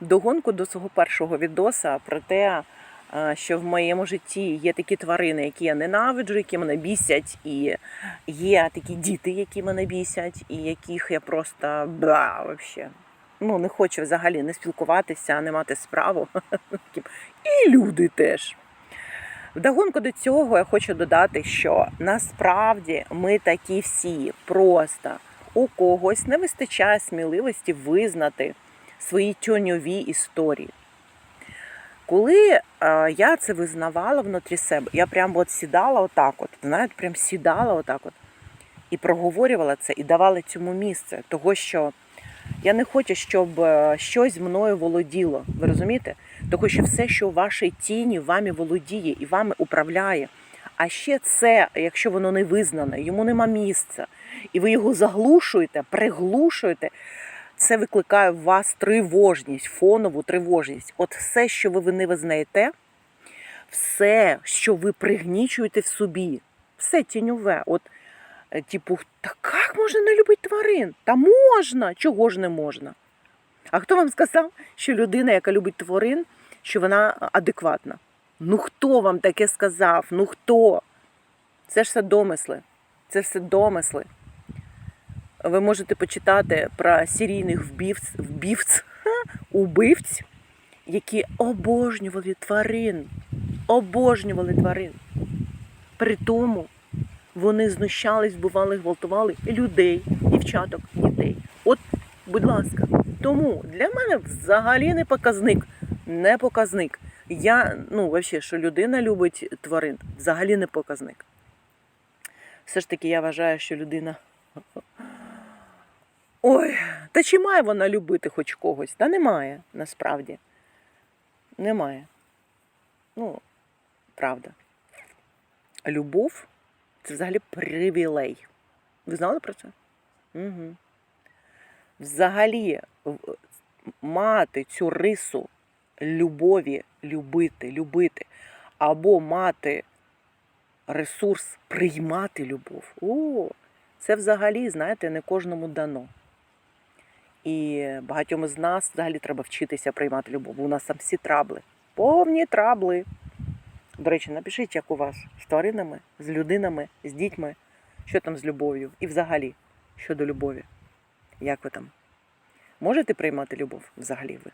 Вдогонку до свого першого відоса про те, е, що в моєму житті є такі тварини, які я ненавиджу, які мене бісять, і є такі діти, які мене бісять, і яких я просто бла, вообще. Ну, не хочу взагалі не спілкуватися, не мати справу. І люди теж. Вдогонку до цього я хочу додати, що насправді ми такі всі просто у когось не вистачає сміливості визнати свої тьоньові історії. Коли е, я це визнавала внутрі себе, я прям от сідала отак, от, знаєте, прям сідала отак от і проговорювала це, і давала цьому місце, того що я не хочу, щоб е, щось мною володіло. Ви розумієте? Тому що все, що у вашій тіні, вами володіє і вами управляє. А ще це, якщо воно не визнане, йому нема місця, і ви його заглушуєте, приглушуєте, це викликає в вас тривожність, фонову тривожність. От все, що ви не визнаєте, все, що ви пригнічуєте в собі, все тіньове. От, е, типу, та як можна не любити тварин? Та можна, чого ж не можна? А хто вам сказав, що людина, яка любить тварин, що вона адекватна? Ну хто вам таке сказав? Ну хто? Це ж все домисли. Це все домисли. Ви можете почитати про серійних вбивць, вбивць, убивць, які обожнювали тварин. Обожнювали тварин. При тому вони знущались, вбивали, гвалтували людей, дівчаток, дітей. От, будь ласка, тому для мене взагалі не показник. Не показник. Я, ну, взагалі, що людина любить тварин, взагалі не показник. Все ж таки, я вважаю, що людина. Ой, та чи має вона любити хоч когось? Та немає, насправді. Немає. Ну, правда. Любов це взагалі привілей. Ви знали про це? Угу. Взагалі мати цю рису любові, любити, любити, або мати ресурс приймати любов. О, це взагалі, знаєте, не кожному дано. І багатьом із нас взагалі треба вчитися приймати любов. У нас там всі трабли. Повні трабли. До речі, напишіть, як у вас з тваринами, з людинами, з дітьми, що там з любов'ю. І взагалі щодо любові. Як ви там? Можете приймати любов взагалі ви?